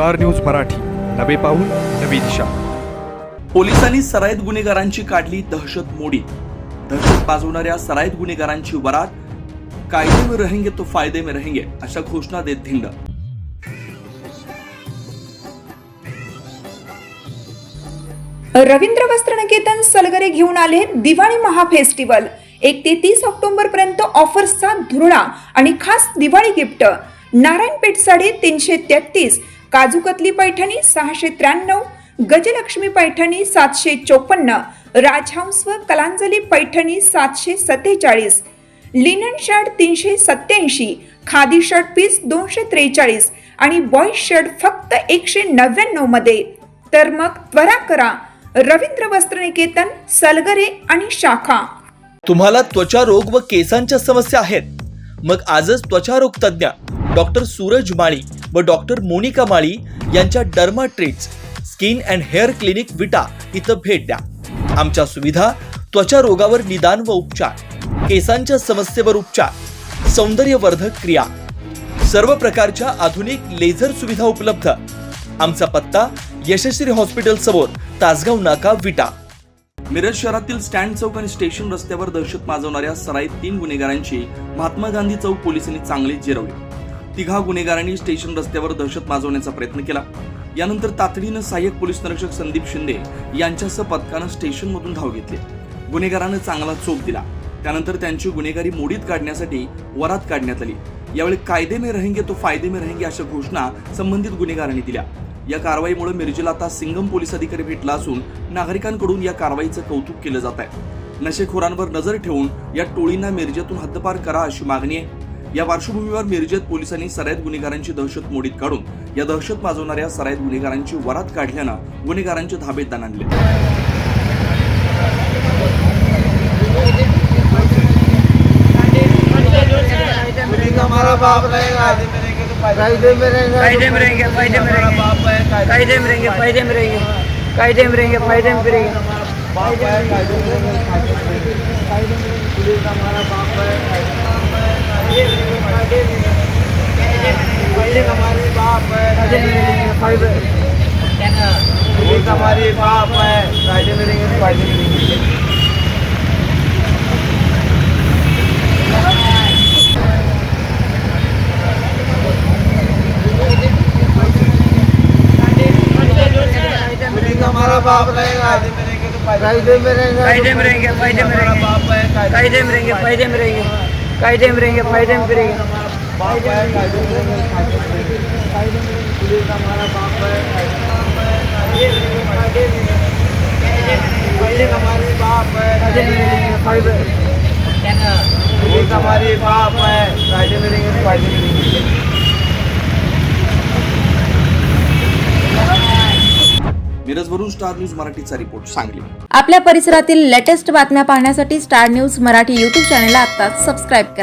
Star News Marathi. नवे पाऊल नवी दिशा. पोलिसांनी सराईत गुन्हेगारांची काढली दहशत मोडी. दहशत पाजवणाऱ्या सराईत गुन्हेगारांची वरात कायदे में रहेंगे तो फायदे में रहेंगे अशा घोषणा देत धिंड. रवींद्र वस्त्रनिकेतन सलगरे घेऊन आले दिवाळी महाफेस्टिवल एक ते तीस ऑक्टोबर पर्यंत ऑफर्सचा धुरळा आणि खास दिवाळी गिफ्ट. नारायणपेठ साडे तीनशे तेहतीस काजूकतली पैठणी सहाशे त्र्याण्णव गजलक्ष्मी पैठणी सातशे चोपन्न राजहंस व कलांजली पैठणी सातशे सत्तेचाळीस लिनन शर्ट तीनशे सत्याऐंशी खादी शर्ट पीस दोनशे त्रेचाळीस आणि बॉईज शर्ट फक्त एकशे नव्याण्णवमध्ये. तर मग त्वरा करा. रवींद्र वस्त्रनिकेतन सलगरे आणि शाखा. तुम्हाला त्वचा रोग व केसांच्या समस्या आहेत. मग आजच त्वचा रोग तज्ज्ञ डॉक्टर सूरज माळी व डॉक्टर मोनिका माळी यांच्या Derma Treats skin and hair clinic Vita इथं भेट द्या. आमच्या सुविधा त्वचा रोगावर निदान व उपचार केसांच्या समस्येवर उपचार सौंदर्यवर्धक क्रिया. सर्व प्रकारच्या आधुनिक लेझर सुविधा उपलब्ध. आमचा पत्ता यशस्वी हॉस्पिटल समोर तासगाव नाका विटा. मिरज शहरातील स्टँड चौक आणि स्टेशन रस्त्यावर दहशत माजवणाऱ्या सराईत तीन गुन्हेगारांची महात्मा गांधी चौक पोलिसांनी चांगलीच जिरवली. तिघा गुन्हेगारांनी स्टेशन रस्त्यावर दहशत माजवण्याचा प्रयत्न केला. यानंतर तातडीनं सहाय्यक पोलीस निरीक्षक संदीप शिंदे यांच्यासह पथकानं स्टेशनमधून धाव घेतली. गुन्हेगारानं चांगला चोप दिला. त्यानंतर त्यांची गुन्हेगारी मोडीत काढण्यासाठी वरात काढण्यात आली. यावेळी कायदे मे रहेंगे तो फायदे मे रहेंगे अशा घोषणा संबंधित गुन्हेगारांनी दिल्या. या कारवाईमुळे मिरजेला आता सिंगम पोलीस अधिकारी भेटला असून नागरिकांकडून या कारवाईचं कौतुक केलं जात आहे नशेखोरांवर नजर ठेवून या टोळींना मिरजेतून हद्दपार करा अशी मागणी आहे. या पार्श्वभूमीवर मिरजेत पोलिसांनी सराईत गुन्हेगारांची दहशत मोडीत काढून या दहशत माजवणाऱ्या सराईत गुन्हेगारांची वरात काढल्यानं गुन्हेगारांचे धाबे दान आणले कायदे में रहेंगे फायदे में रहेंगे फायदे में हमारा रहेंगे बाप कायदे में रहेंगे फायदे में रहेंगे फायदे में रहेंगे बाप है कायदे में रहेंगे में रहेंगे कायदे हमारा बाप है पहले हमारे बाप है पुलिस हमारे बाप है कायदे मिलेंगे तो हमारा बाप रहेगा कायदे में रहेंगे कायदे में रहेंगे फायदे में हमारा रहेंगे बाप है कायदे में रहेंगे फायदे में रहेंगे कायदे में रहेंगे फायदे में रहेंगे बाप है कायदे में रहेंगे कायदे में रहेंगे कायदे में रहेंगे पुलिस हमारा बाप है कायदे में रहेंगे कायदे में रहेंगे पुलिस हमारे बाप है? कायदे में रहेंगे फायदे पुलिस हमारी बाप है कायदे में रहेंगे वरून स्टार न्यूज मराठीचा रिपोर्ट सांगली. आपल्या परिसरातील लेटेस्ट बातम्या पाहण्यासाठी स्टार न्यूज मराठी युट्यूब चॅनलला आता सबस्क्राईब करा.